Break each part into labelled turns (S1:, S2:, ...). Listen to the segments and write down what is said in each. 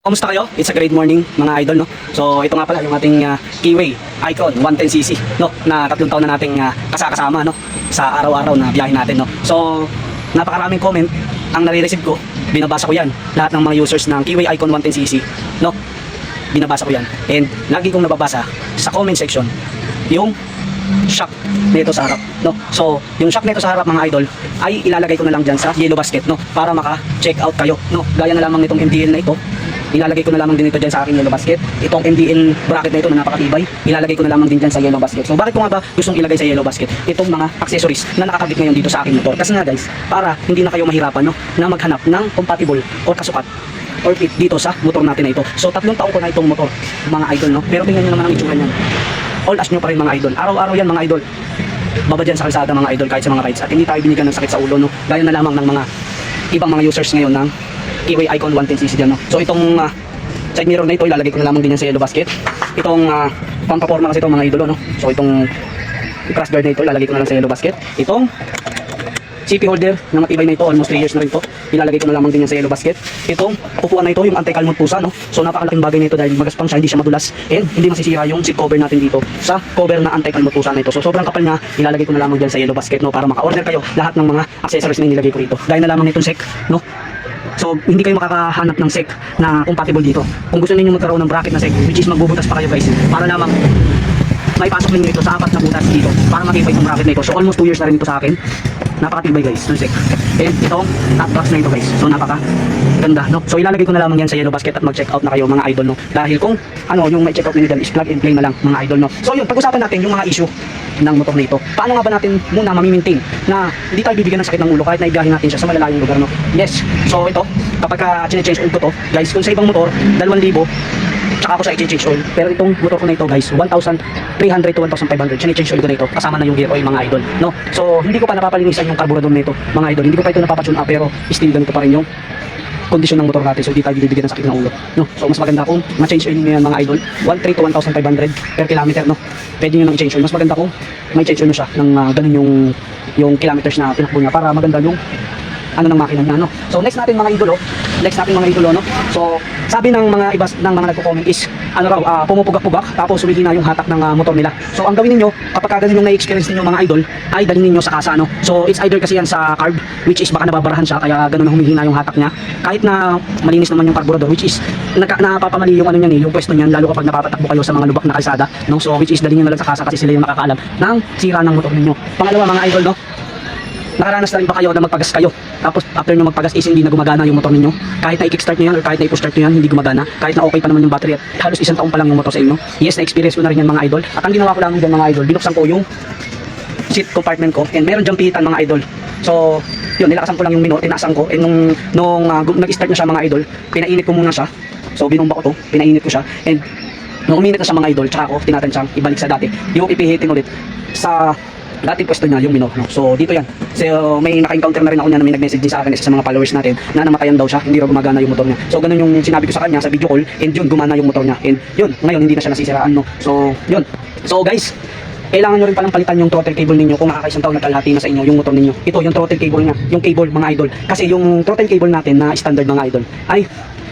S1: Kamusta kayo? It's a great morning mga idol no. So ito nga pala yung ating uh, Keyway Icon 110cc no na tatlong taon na nating uh, kasakasama no sa araw-araw na biyahe natin no. So napakaraming comment ang nare-receive ko. Binabasa ko yan. Lahat ng mga users ng Keyway Icon 110cc no. Binabasa ko yan. And lagi kong nababasa sa comment section yung shock nito sa harap no so yung shock nito sa harap mga idol ay ilalagay ko na lang diyan sa yellow basket no para maka-check out kayo no gaya na lamang nitong MDL na ito ilalagay ko na lamang din ito dyan sa aking yellow basket itong MDL bracket na ito na napakatibay ilalagay ko na lamang din dyan sa yellow basket so bakit ko nga ba gustong ilagay sa yellow basket itong mga accessories na nakakabit ngayon dito sa aking motor kasi nga guys para hindi na kayo mahirapan no na maghanap ng compatible or kasukat or fit dito sa motor natin na ito. So tatlong taon ko na itong motor, mga idol, no? Pero tingnan nyo naman ang itsura niyan. All as nyo pa rin mga idol. Araw-araw yan mga idol. Baba dyan sa kalsada mga idol kahit sa mga rides. At hindi tayo binigyan ng sakit sa ulo, no? Gaya na lamang ng mga ibang mga users ngayon ng Keyway Icon 110cc dyan, no? So itong ah, side mirror na ito, ilalagay ko na lamang din yan sa yellow basket. Itong uh, pampaporma kasi itong mga idol, no? So itong crash guard na ito, ilalagay ko na lang sa yellow basket. Itong CP holder na matibay na ito, almost 3 years na rin to. Ilalagay ko na lamang din yan sa yellow basket. Itong upuan na ito, yung anti-calmot pusa, no? So napakalaking bagay nito dahil magaspang siya, hindi siya madulas and hindi masisira yung seat cover natin dito sa cover na anti-calmot pusa na ito. So sobrang kapal niya, ilalagay ko na lamang dyan sa yellow basket, no? Para maka-order kayo lahat ng mga accessories na inilagay ko dito. Gaya na lamang nitong sec, no? So, hindi kayo makakahanap ng sec na compatible dito. Kung gusto niyo magkaroon ng bracket na sec, which is magbubutas pa kayo guys, para lamang maipasok ninyo ito sa apat na butas dito para matibay itong bracket na ito. So almost 2 years na rin ito sa akin. Napakatibay guys, sec. And itong top box na ito guys. So napaka ganda, no? So ilalagay ko na lamang yan sa yellow basket at mag-check out na kayo mga idol, no? Dahil kung ano, yung may check out ninyo dyan is plug and play na lang mga idol, no? So yun, pag-usapan natin yung mga issue ng motor na ito. Paano nga ba natin muna mamimaintain na hindi tayo bibigyan ng sakit ng ulo kahit naibiyahin natin siya sa malalayong lugar, no? Yes. So ito, kapag ka change ko to, guys, kung sa ibang motor, 2,000 tsaka ako sa i-change oil. Pero itong motor ko na ito guys, 1,300 to 1,500. Chine-change oil ko na ito kasama na yung gear oil mga idol. No? So hindi ko pa napapalinisan yung carburetor na ito mga idol. Hindi ko pa ito napapatune up pero still ganito pa rin yung kondisyon ng motor natin. So hindi tayo bibigyan ng sakit ng ulo. No? So mas maganda kung ma-change oil niyo yan mga idol. 1,300 to 1,500 per kilometer. No? Pwede nyo nang i-change oil. Mas maganda kung may change oil nyo siya ng uh, ganun yung yung kilometers na tinakbo niya para maganda yung ano ng makina niya no. So next natin mga idolo, next natin mga idolo no. So sabi ng mga iba ng mga nagko-comment is ano raw ah, pumupugak-pugak tapos humihina yung hatak ng ah, motor nila. So ang gawin niyo kapag ka ganun yung na-experience niyo mga idol ay dalhin niyo sa kasa no. So it's either kasi yan sa carb which is baka nababarahan siya kaya ganun ang humihina yung hatak niya. Kahit na malinis naman yung carburetor which is naka, napapamali yung ano niyan eh, yung pwesto niyan lalo kapag napapatakbo kayo sa mga lubak na kalsada no. So which is dalhin niyo na lang sa kasa kasi sila yung nakakaalam ng sira ng motor ninyo. Pangalawa mga idol no, nakaranas na rin ba kayo na magpagas kayo? Tapos after nyo magpagas is hindi na gumagana yung motor ninyo? Kahit na i-kickstart nyo yan or kahit na i-push start nyo yan hindi gumagana? Kahit na okay pa naman yung battery at halos isang taon pa lang yung motor sa inyo? Yes na experience ko na rin yan mga idol. At ang ginawa ko lang dyan mga idol binuksan ko yung seat compartment ko and meron dyan pihitan mga idol. So yun nilakasan ko lang yung minor tinaasan ko. And nung, nung uh, nag-start na siya mga idol pinainit ko muna siya. So binomba ko to pinainit ko siya. And nung uminit na siya mga idol tsaka ako tinatansang ibalik sa dati. Yung ipihitin ulit sa dating pwesto niya yung minor no? so dito yan so may naka-encounter na rin ako niya na may nag-message din sa akin isa sa mga followers natin na namatayan daw siya hindi raw gumagana yung motor niya so ganun yung sinabi ko sa kanya sa video call and yun gumana yung motor niya and yun ngayon hindi na siya nasisiraan no so yun so guys kailangan nyo rin palang palitan yung throttle cable ninyo kung makakaisang taon na kalahati na sa inyo yung motor ninyo. Ito yung throttle cable niya, yung cable mga idol. Kasi yung throttle cable natin na standard mga idol ay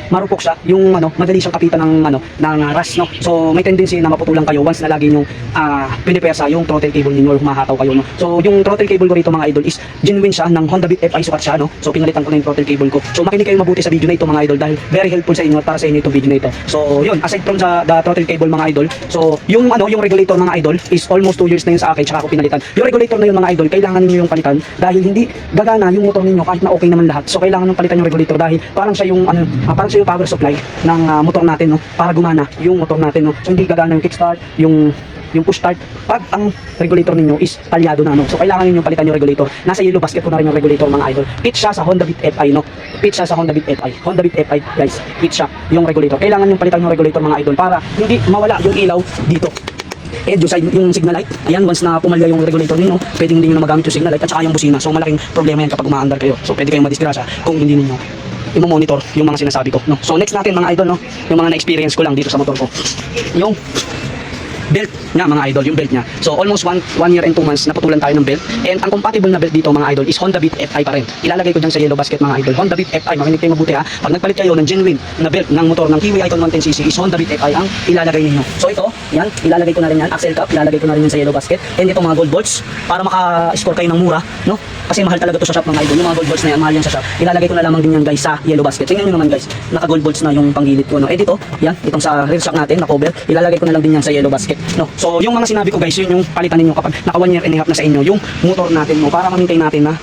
S1: marupok siya, yung ano, madali siyang kapitan ng ano, ng uh, rust, no. So may tendency na maputulan kayo once na lagi yung uh, pinipesa yung throttle cable ninyo or humahataw kayo, no. So yung throttle cable ko rito mga idol is genuine siya ng Honda Beat FI sukat siya, no. So pinalitan ko na yung throttle cable ko. So makinig kayo mabuti sa video na ito mga idol dahil very helpful sa inyo para sa inyo itong video na ito. So yun, aside from sa the throttle cable mga idol, so yung ano, yung regulator mga idol is almost 2 years na yun sa akin tsaka ako pinalitan. Yung regulator na yun mga idol, kailangan niyo yung palitan dahil hindi gagana yung motor ninyo kahit na okay naman lahat. So kailangan yung palitan yung regulator dahil parang siya yung ano, ah, parang siya yung power supply ng ah, motor natin no para gumana yung motor natin no. So hindi gagana yung kickstart, yung yung push start pag ang regulator ninyo is talyado na no. So kailangan niyo palitan yung regulator. Nasa yellow basket ko na rin yung regulator mga idol. Fit siya sa Honda Beat FI no. Fit siya sa Honda Beat FI. Honda Beat FI guys. Fit siya yung regulator. Kailangan yung palitan yung regulator mga idol para hindi mawala yung ilaw dito. Eh, doon sa yung signal light, ayan, once na pumalya yung regulator ninyo, pwedeng hindi nyo na magamit yung signal light at saka yung busina. So, malaking problema yan kapag umaandar kayo. So, pwede kayong madisgrasya kung hindi ninyo i-monitor yung mga sinasabi ko. No? So, next natin mga idol, no? yung mga na-experience ko lang dito sa motor ko. Yung belt niya mga idol, yung belt niya. So almost one, one year and two months naputulan tayo ng belt. And ang compatible na belt dito mga idol is Honda Beat FI pa rin. Ilalagay ko dyan sa yellow basket mga idol. Honda Beat FI, makinig kayo mabuti ha. Pag nagpalit kayo ng genuine na belt ng motor ng Kiwi Icon 110cc is Honda Beat FI ang ilalagay ninyo. So ito, yan, ilalagay ko na rin yan. Axle cap, ilalagay ko na rin yan sa yellow basket. And ito mga gold bolts para maka-score kayo ng mura, no? Kasi mahal talaga to sa shop mga idol. Yung mga gold bolts na yan, mahal yan sa shop. Ilalagay ko na lamang din yan guys sa yellow basket. Tingnan nyo naman guys, naka gold bolts na yung panggilid ko, no? Eh dito, yan, itong sa rear shock natin, na cover, ilalagay ko na lang din yan sa yellow basket, no? So yung mga sinabi ko guys, yun yung palitan ninyo kapag naka one year and a half na sa inyo, yung motor natin mo, para ma-maintain natin na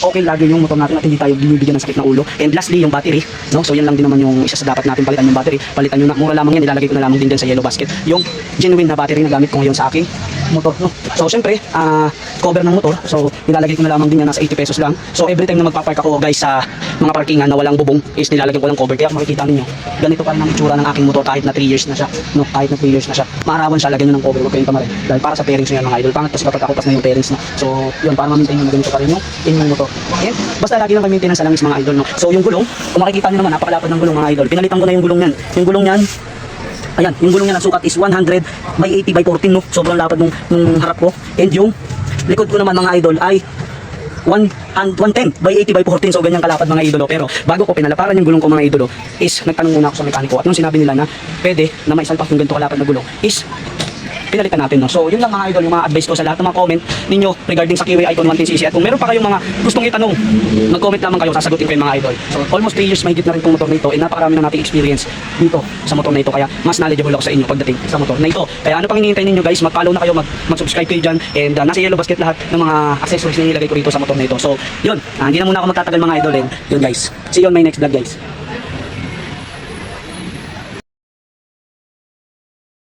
S1: okay lagi yung motor natin at hindi tayo binibigyan ng sakit ng ulo. And lastly, yung battery, no? So yan lang din naman yung isa sa dapat natin palitan yung battery. Palitan nyo na, mura lamang yan, ilalagay ko na lamang din dyan sa yellow basket. Yung genuine na battery na gamit ko ngayon sa aking motor, no? So syempre, ah cover ng motor. So nilalagay ko na lamang din yan nasa 80 pesos lang. So every time na magpapark ako guys sa mga parkingan na walang bubong is nilalagay ko lang cover. Kaya makikita ninyo, ganito pa rin ang itsura ng aking motor kahit na 3 years na siya. No, kahit na 3 years na siya. Maarawan siya, lagyan nyo ng cover, huwag kayong tamarin. Dahil para sa pairings nyo yan mga idol. Pangat kasi kapag akupas na yung pairings na. So yun, para ma-maintain nyo na ganito pa rin yung inyong motor. And basta lagi lang kayo maintenance sa langis mga idol. No? So yung gulong, kung makikita nyo naman, napakalapad ng gulong mga idol. Pinalitan ko na yung gulong yan. Yung gulong yan, Ayan, yung gulong niya na sukat is 100 by 80 by 14 no. Sobrang lapad nung, nung harap ko. And yung likod ko naman mga idol ay 1 and 110 by 80 by 14 so ganyan kalapad mga idolo. Pero bago ko pinalaparan yung gulong ko mga idolo is nagtanong muna ako sa mekaniko. At nung sinabi nila na pwede na may salpak yung ganito kalapad na gulong is pinalitan natin no. So yun lang mga idol yung mga advice ko sa lahat ng mga comment ninyo regarding sa Kiwi Icon 110cc at kung meron pa kayong mga gustong itanong mag-comment lamang kayo sasagutin ko yung mga idol. So almost 3 years mahigit na rin itong motor na ito and napakarami na nating experience dito sa motor na ito kaya mas knowledgeable ako sa inyo pagdating sa motor na ito. Kaya ano pang hinihintay ninyo guys mag-follow na kayo mag- mag-subscribe kayo dyan and uh, nasa yellow basket lahat ng mga accessories na nilagay ko rito sa motor na ito. So yun, ah, hindi na muna ako magtatagal mga idol and yun guys. See you on my next vlog guys.